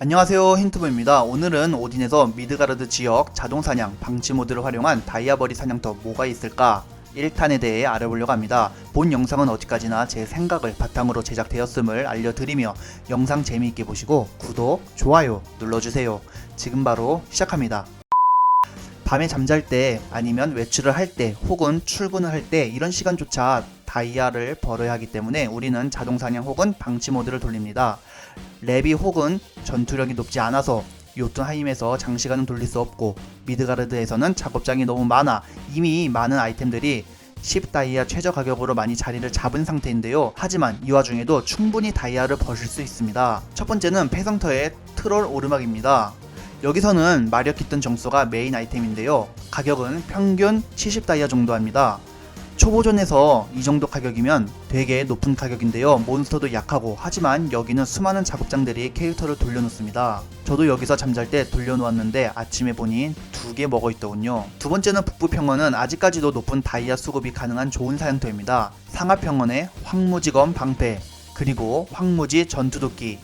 안녕하세요 힌트부입니다. 오늘은 오딘에서 미드가르드 지역 자동사냥 방치 모드를 활용한 다이아버리 사냥터 뭐가 있을까? 1탄에 대해 알아보려고 합니다. 본 영상은 어디까지나 제 생각을 바탕으로 제작되었음을 알려드리며 영상 재미있게 보시고 구독, 좋아요 눌러주세요. 지금 바로 시작합니다. 밤에 잠잘 때 아니면 외출을 할 때 혹은 출근을 할 때 이런 시간조차 다이아를 벌어야 하기 때문에 우리는 자동사냥 혹은 방치 모드를 돌립니다 랩이 혹은 전투력이 높지 않아서 요tun하임에서 장시간은 돌릴 수 없고 미드가르드에서는 작업장이 너무 많아 이미 많은 아이템들이 10 다이아 최저 가격으로 많이 자리를 잡은 상태인데요. 하지만 이 와중에도 충분히 다이아를 버실 수 있습니다. 첫 번째는 폐성터의 트롤 오르막입니다. 여기서는 마력 깃든 정수가 메인 아이템인데요. 가격은 평균 70 다이아 정도 합니다. 초보존에서 이 정도 가격이면 되게 높은 가격인데요. 몬스터도 약하고 하지만 여기는 수많은 작업장들이 캐릭터를 돌려놓습니다. 저도 여기서 잠잘 때 돌려놓았는데 아침에 보니 두 개 먹어 있더군요. 두 번째는 북부평원은 아직까지도 높은 다이아 수급이 가능한 좋은 사양터입니다. 상하평원의 황무지검 방패 그리고 황무지 전투도끼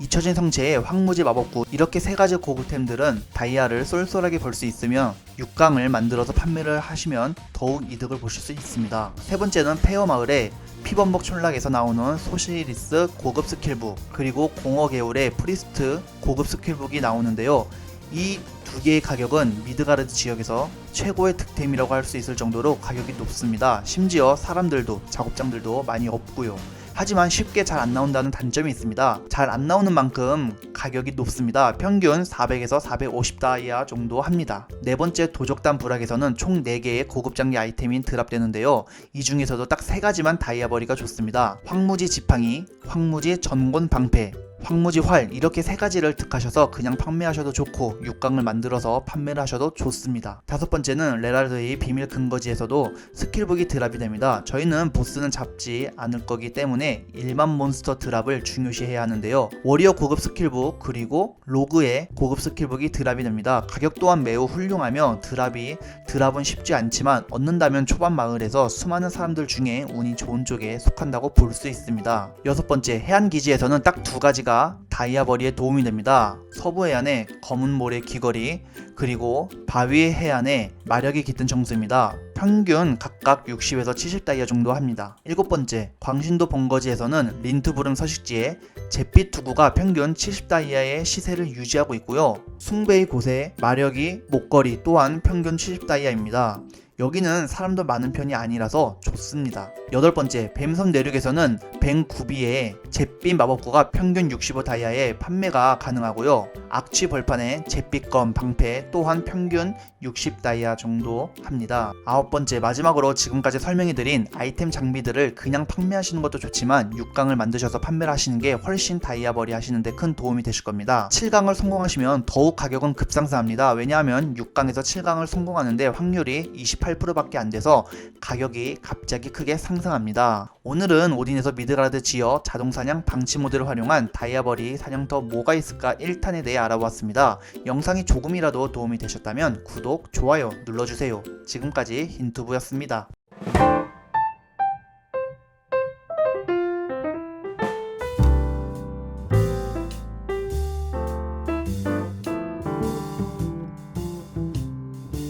잊혀진 성체의 황무지 마법구 이렇게 세 가지 고급템들은 다이아를 쏠쏠하게 벌 수 있으며 6강을 만들어서 판매를 하시면 더욱 이득을 보실 수 있습니다. 세 번째는 페어 마을의 피범벅 촌락에서 나오는 소시리스 고급 스킬북 그리고 공어 계열의 프리스트 고급 스킬북이 나오는데요. 이 두 개의 가격은 미드가르드 지역에서 최고의 득템이라고 할 수 있을 정도로 가격이 높습니다. 심지어 사람들도 작업장들도 많이 없고요. 하지만 쉽게 잘 안 나온다는 단점이 있습니다. 잘 안 나오는 만큼 가격이 높습니다. 평균 400에서 450 다이아 정도 합니다. 네 번째 도적단 부락에서는 총 4개의 고급 장비 아이템이 드랍되는데요. 이 중에서도 딱세 가지만 다이아버리가 좋습니다. 황무지 지팡이, 황무지 전곤 방패, 황무지 활 이렇게 세 가지를 득하셔서 그냥 판매하셔도 좋고 6강을 만들어서 판매를 하셔도 좋습니다. 다섯 번째는 레랄드의 비밀 근거지에서도 스킬북이 드랍이 됩니다. 저희는 보스는 잡지 않을 거기 때문에 일반 몬스터 드랍을 중요시해야 하는데요. 워리어 고급 스킬북 그리고 로그의 고급 스킬북이 드랍이 됩니다. 가격 또한 매우 훌륭하며 드랍이 드랍은 쉽지 않지만 얻는다면 초반 마을에서 수많은 사람들 중에 운이 좋은 쪽에 속한다고 볼 수 있습니다. 여섯 번째 해안 기지에서는 딱 두 가지가 다이아버리에 도움이 됩니다. 서부 해안의 검은 모래 귀걸이 그리고 바위 해안의 마력이 깃든 정수입니다. 평균 각각 60에서 70다이아 정도 합니다. 일곱 번째, 광신도 본거지에서는 린트부름 서식지에 잿빛 투구가 평균 70다이아의 시세를 유지하고 있고요. 숭베이 곳에 마력이 목걸이 또한 평균 70다이아입니다. 여기는 사람도 많은 편이 아니라서 좋습니다. 여덟 번째, 뱀섬 내륙에서는 뱅구비의 잿빛 마법구가 평균 65 다이아에 판매가 가능하고요. 악취 벌판의 잿빛검 방패 또한 평균 60 다이아 정도 합니다. 아홉 번째, 마지막으로 지금까지 설명해드린 아이템 장비들을 그냥 판매하시는 것도 좋지만 6강을 만드셔서 판매를 하시는 게 훨씬 다이아버리 하시는데 큰 도움이 되실 겁니다. 7강을 성공하시면 더욱 가격은 급상승합니다. 왜냐하면 6강에서 7강을 성공하는데 확률이 28%밖에 안 돼서 가격이 갑자기 크게 상승 합니다. 오늘은 오딘에서 미드가드 지역 자동사냥 방치 모드를 활용한 다이아버리 사냥터 뭐가 있을까 1탄에 대해 알아보았습니다. 영상이 조금이라도 도움이 되셨다면 구독, 좋아요 눌러주세요. 지금까지 힌투부였습니다.